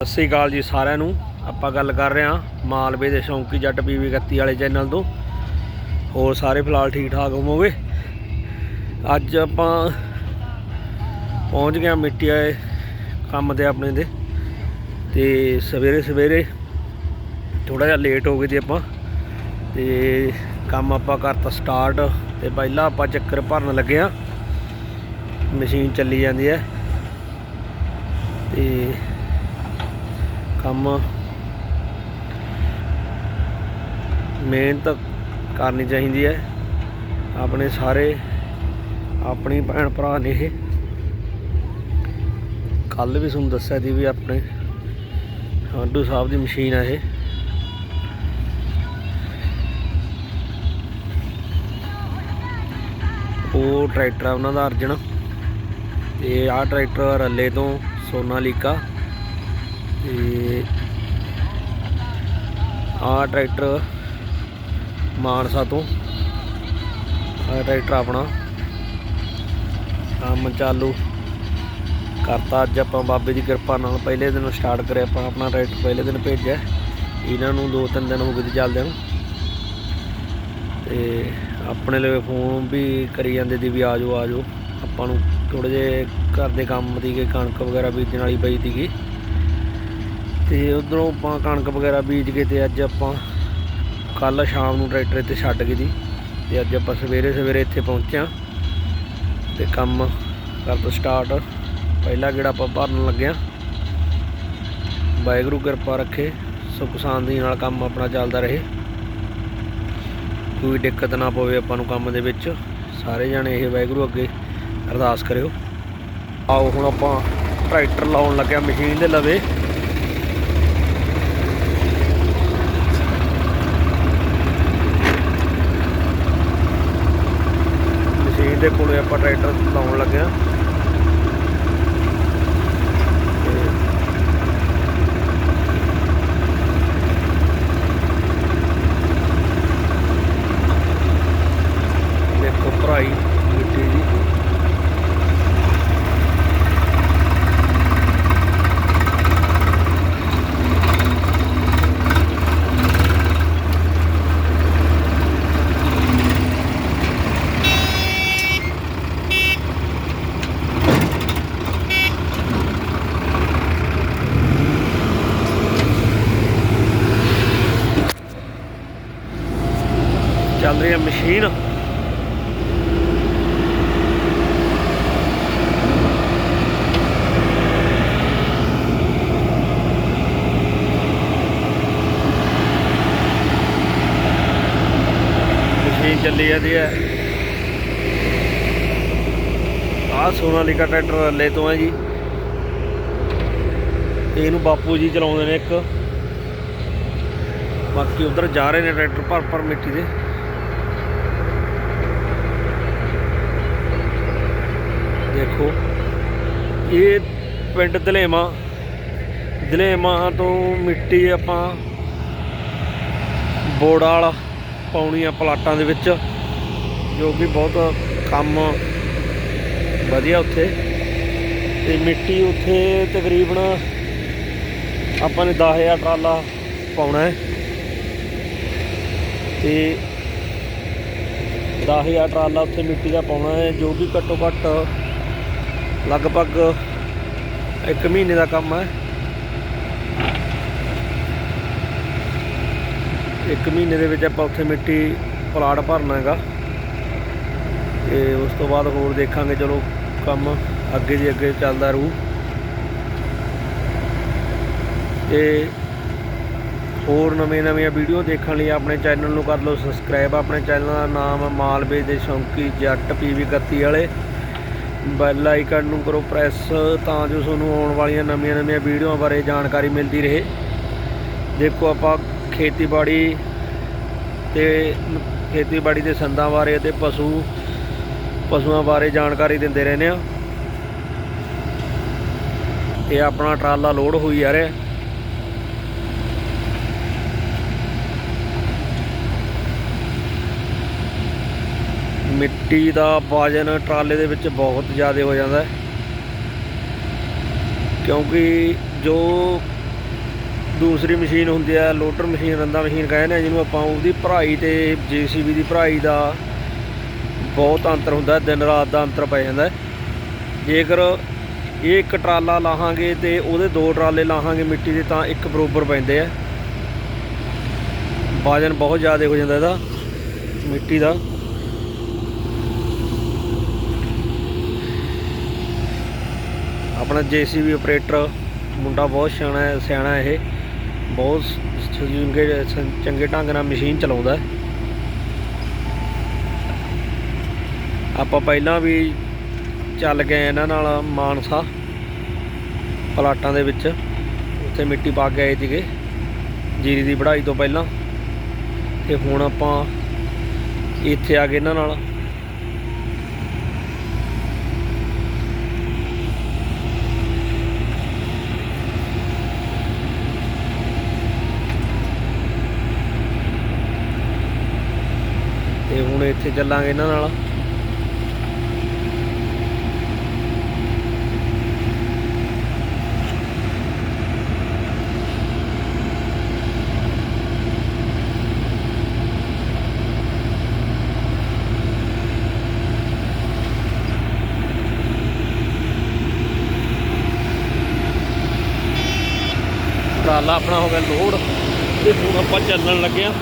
ਸਤਿ ਸ੍ਰੀ ਅਕਾਲ ਜੀ ਸਾਰਿਆਂ ਨੂੰ। ਆਪਾਂ ਗੱਲ ਕਰ ਰਹੇ ਹਾਂ ਮਾਲਵੇ ਦੇ ਸ਼ੌਂਕੀ ਜੱਟ ਪੀਵੀ 31 ਵਾਲੇ ਚੈਨਲ ਤੋਂ। ਹੋਰ ਸਾਰੇ ਫਿਲਹਾਲ ਠੀਕ ਠਾਕ ਹੋਵੋਗੇ? ਅੱਜ ਆਪਾਂ ਪਹੁੰਚ ਗਏ ਹਾਂ ਮਿੱਟੀ ਆਏ ਕੰਮ ਤੇ ਆਪਣੇ ਦੇ ਤੇ ਸਵੇਰੇ ਸਵੇਰੇ ਥੋੜਾ ਜਿਹਾ ਲੇਟ ਹੋ ਗਏ ਜੀ ਆਪਾਂ। ਤੇ ਕੰਮ ਆਪਾਂ ਕਰਤਾ ਸਟਾਰਟ ਤੇ ਪਹਿਲਾਂ ਆਪਾਂ ਚੱਕਰ ਭਰਨ ਲੱਗੇ ਹਾਂ। ਮਸ਼ੀਨ ਚੱਲੀ ਜਾਂਦੀ ਹੈ। ਤੇ ਕੰਮ। ਮਿਹਨਤ ਕਰਨੀ ਚਾਹੀਦੀ ਹੈ। ਆਪਣੇ ਸਾਰੇ, ਆਪਣੀ ਭੈਣ ਭਰਾ ਨੇ ਇਹ। ਕੱਲ ਵੀ ਤੁਹਾਨੂੰ ਦੱਸਿਆ ਸੀ ਵੀ ਆਪਣੇ ਸਾਡੂ ਸਾਹਿਬ ਦੀ ਮਸ਼ੀਨ ਆ ਇਹ। ਉਹ ਟਰੈਕਟਰ ਆ ਉਹਨਾਂ ਦਾ ਅਰਜਨ। ਤੇ ਆਹ ਟਰੈਕਟਰ ਰੱਲੇ ਤੋਂ ਸੋਨਾਲੀਕਾ। ਤੇ ਆਹ ਟਰੈਕਟਰ ਮਾਨਸਾ ਤੋਂ। ਆਹ ਟਰੈਕਟਰ ਆਪਣਾ। ਕੰਮ ਚਾਲੂ ਕਰਤਾ। ਅੱਜ ਆਪਾਂ ਬਾਬੇ ਦੀ ਕਿਰਪਾ ਨਾਲ ਪਹਿਲੇ ਦਿਨ ਸਟਾਰਟ ਕਰਿਆ। ਆਪਾਂ ਆਪਣਾ ਟਰੈਕਟਰ ਪਹਿਲੇ ਦਿਨ ਭੇਜਿਆ। ਇਹਨਾਂ ਨੂੰ ਦੋ ਤਿੰਨ ਦਿਨ ਹੋ ਗਏ ਸੀ ਚੱਲਦੇ ਨੂੰ। ਤੇ ਆਪਣੇ ਲਈ ਫੋਨ ਵੀ ਕਰੀ ਜਾਂਦੇ ਸੀ ਵੀ ਆਜੋ ਆਜੋ ਆਪਾਂ ਨੂੰ ਥੋੜੇ ਜੇ ਘਰ ਦੇ ਕੰਮ ਦੀ ਕਣਕ ਵਗੈਰਾ ਬੀਜਣ ਵਾਲੀ ਪਈ ਸੀਗੀ। ਤੇ ਉਧਰੋਂ ਆਪਾਂ ਕਣਕ ਵਗੈਰਾ ਬੀਜ ਕੇ ਤੇ ਅੱਜ ਆਪਾਂ ਕੱਲ ਸ਼ਾਮ ਨੂੰ ਟਰੈਕਟਰ ਇੱਥੇ ਛੱਡ ਗਏ ਦੀ ਤੇ ਅੱਜ ਆਪਾਂ ਸਵੇਰੇ ਸਵੇਰੇ ਇੱਥੇ ਪਹੁੰਚਿਆ ਤੇ ਕੰਮ ਕਰ ਸਟਾਰਟ ਪਹਿਲਾ ਗੇੜਾ ਆਪਾਂ ਭਰਨ ਲੱਗਿਆ। ਵਾਹਿਗੁਰੂ ਕਿਰਪਾ ਰੱਖੇ, ਸੁੱਖ ਸ਼ਾਂਤੀ ਨਾਲ ਕੰਮ ਆਪਣਾ ਚੱਲਦਾ ਰਹੇ। ਕੋਈ ਦਿੱਕਤ ਨਾ ਪਵੇ ਆਪਾਂ ਨੂੰ ਕੰਮ ਦੇ ਵਿੱਚ। ਸਾਰੇ ਜਣੇ ਇਹ ਵਾਹਿਗੁਰੂ ਅੱਗੇ ਅਰਦਾਸ ਕਰਿਓ। ਆਓ ਹੁਣ ਆਪਾਂ ਟਰੈਕਟਰ ਲਾਉਣ ਲੱਗਿਆ ਮਸ਼ੀਨ ਦੇ ਲਵੇ। ਮਸ਼ੀਨ ਦੇ ਕੋਲੇ ਆਪਾਂ ਟਰੈਕਟਰ ਲਾਉਣ ਲੱਗੇ ਆ ਦੇਖੋ ਭਰਾਈ ਮਿੱਟੀ ਦੀ ਚੱਲ ਰਹੀ ਹੈ ਮਸ਼ੀਨ। ਮਸ਼ੀਨ ਚੱਲੀ ਜਾਂਦੀ ਹੈ ਆਹ ਸੋਨਾਲੀਕਾ ਟਰੈਕਟਰ ਰੱਲੇ ਤੋਂ ਹੈ ਜੀ। ਇਹਨੂੰ ਬਾਪੂ ਜੀ ਚਲਾਉਂਦੇ ਨੇ ਇੱਕ। ਬਾਕੀ ਉਧਰ ਜਾ ਰਹੇ ਨੇ ਟਰੈਕਟਰ ਭਰ ਭਰ ਮਿੱਟੀ ਦੇ। ਦੇਖੋ ਇਹ ਪਿੰਡ ਦਲੇਮਾ। ਦਲੇਮਾ ਤੋਂ ਮਿੱਟੀ ਆਪਾਂ ਬੋੜਾਲ ਪਾਉਣੀ ਆ ਪਲਾਟਾਂ ਦੇ ਵਿੱਚ, ਜੋ ਕਿ ਬਹੁਤ ਕੰਮ ਵਧੀਆ ਉੱਥੇ। ਤੇ ਮਿੱਟੀ ਉੱਥੇ ਤਕਰੀਬਨ ਆਪਾਂ ਨੇ 10000 ਟਰਾਲਾ ਪਾਉਣਾ ਹੈ। ਤੇ 10000 ਟਰਾਲਾ ਉੱਥੇ ਮਿੱਟੀ ਦਾ ਪਾਉਣਾ ਹੈ, ਜੋ ਕਿ ਘੱਟੋ ਘੱਟ ਲਗਭਗ 1 ਮਹੀਨੇ ਦਾ ਕੰਮ ਹੈ। ਇੱਕ ਮਹੀਨੇ ਦੇ ਵਿੱਚ ਆਪਾਂ ਉੱਥੇ ਮਿੱਟੀ ਪਲਾਟ ਭਰਨਾ ਹੈਗਾ। ਤੇ ਉਸ ਤੋਂ ਬਾਅਦ ਹੋਰ ਦੇਖਾਂਗੇ, ਚਲੋ ਕੰਮ ਅੱਗੇ ਦੀ ਅੱਗੇ ਚੱਲਦਾ ਰਹੂ। ਤੇ ਹੋਰ ਨਵੇਂ ਨਵੀਆਂ ਵੀਡੀਓ ਦੇਖਣ ਲਈ ਆਪਣੇ ਚੈਨਲ ਨੂੰ ਕਰ ਲਓ ਸਬਸਕ੍ਰਾਈਬ। ਆਪਣੇ ਚੈਨਲ ਦਾ ਨਾਮ ਹੈ ਮਾਲਵੇ ਦੇ ਸ਼ੌਂਕੀ ਜੱਟ ਪੀਵੀ 31 ਵਾਲੇ। ਬੈਲ ਆਈਕਨ ਨੂੰ ਕਰੋ ਪ੍ਰੈਸ ਤਾਂ ਜੋ ਤੁਹਾਨੂੰ ਆਉਣ ਵਾਲੀਆਂ ਨਵੀਆਂ ਨਵੀਆਂ ਵੀਡੀਓਆਂ ਬਾਰੇ ਜਾਣਕਾਰੀ ਮਿਲਦੀ ਰਹੇ। ਦੇਖੋ ਆਪਾਂ ਖੇਤੀਬਾੜੀ ਤੇ ਖੇਤੀਬਾੜੀ ਦੇ ਸੰਦਾਂ ਬਾਰੇ ਅਤੇ ਪਸ਼ੂ, ਪਸ਼ੂਆਂ ਬਾਰੇ ਜਾਣਕਾਰੀ ਦਿੰਦੇ ਰਹਿੰਦੇ ਆ ਇਹ ਆਪਣਾ ਟਰਾਲਾ ਲੋਡ ਹੋਈ ਜਾ ਰਿਹਾ। ਮਿੱਟੀ ਦਾ ਵਜਨ ਟਰਾਲੇ ਦੇ ਵਿੱਚ ਬਹੁਤ ਜ਼ਿਆਦਾ ਹੋ ਜਾਂਦਾ ਹੈ। ਕਿਉਂਕਿ ਜੋ ਦੂਸਰੀ ਮਸ਼ੀਨ ਹੁੰਦੀ ਹੈ ਲੋਡਰ ਮਸ਼ੀਨ ਰੰਦਾ ਮਸ਼ੀਨ ਕਹਿੰਦੇ ਆ, ਜਿਹਨੂੰ ਆਪਾਂ ਉਹਦੀ ਭਰਾਈ ਤੇ ਜੀਸੀਬੀ ਦੀ ਭਰਾਈ ਦਾ ਬਹੁਤ ਅੰਤਰ ਹੁੰਦਾ ਦਿਨ ਰਾਤ ਦਾ ਅੰਤਰ ਪੈ ਜਾਂਦਾ ਜੇਕਰ ਇਹ ਇੱਕ ਟਰਾਲਾ ਲਾਹਾਂਗੇ ਤੇ ਉਹਦੇ ਦੋ ਟਰਾਲੇ ਲਾਹਾਂਗੇ ਮਿੱਟੀ ਦੇ, ਤਾਂ ਇੱਕ ਬਰੋਬਰ ਪੈਂਦੇ ਆ। ਵਜਨ ਬਹੁਤ ਜ਼ਿਆਦਾ ਹੋ ਜਾਂਦਾ ਇਹਦਾ, ਮਿੱਟੀ ਦਾ। ਆਪਣਾ ਜੀਸੀਬੀ ਆਪਰੇਟਰ, ਮੁੰਡਾ ਬਹੁਤ ਸਿਆਣਾ ਹੈ, ਸਿਆਣਾ ਇਹ। ਬਹੁਤ ਚੰਗੇ ਚੰਗੇ ਢੰਗ ਨਾਲ ਮਸ਼ੀਨ ਚਲਾਉਂਦਾ ਆਪਾਂ ਪਹਿਲਾਂ ਵੀ ਚੱਲ ਗਏ ਇਹਨਾਂ ਨਾਲ ਮਾਨਸਾ, ਪਲਾਟਾਂ ਦੇ ਵਿੱਚ। ਉੱਥੇ ਮਿੱਟੀ ਪਾ ਕੇ ਆਏ ਸੀਗੇ, ਜੀਰੀ ਦੀ ਵਢਾਈ ਤੋਂ ਪਹਿਲਾਂ। ਤੇ ਹੁਣ ਆਪਾਂ ਇੱਥੇ ਆ ਗਏ ਇਹਨਾਂ ਨਾਲ ਤੇ ਹੁਣ ਇੱਥੇ ਚੱਲਾਂਗੇ ਇਹਨਾਂ ਨਾਲ। ਟਰਾਲਾ ਆਪਣਾ ਹੋ ਗਿਆ ਲੋਡ ਤੇ ਹੁਣ ਆਪਾਂ ਚੱਲਣ ਲੱਗੇ ਆ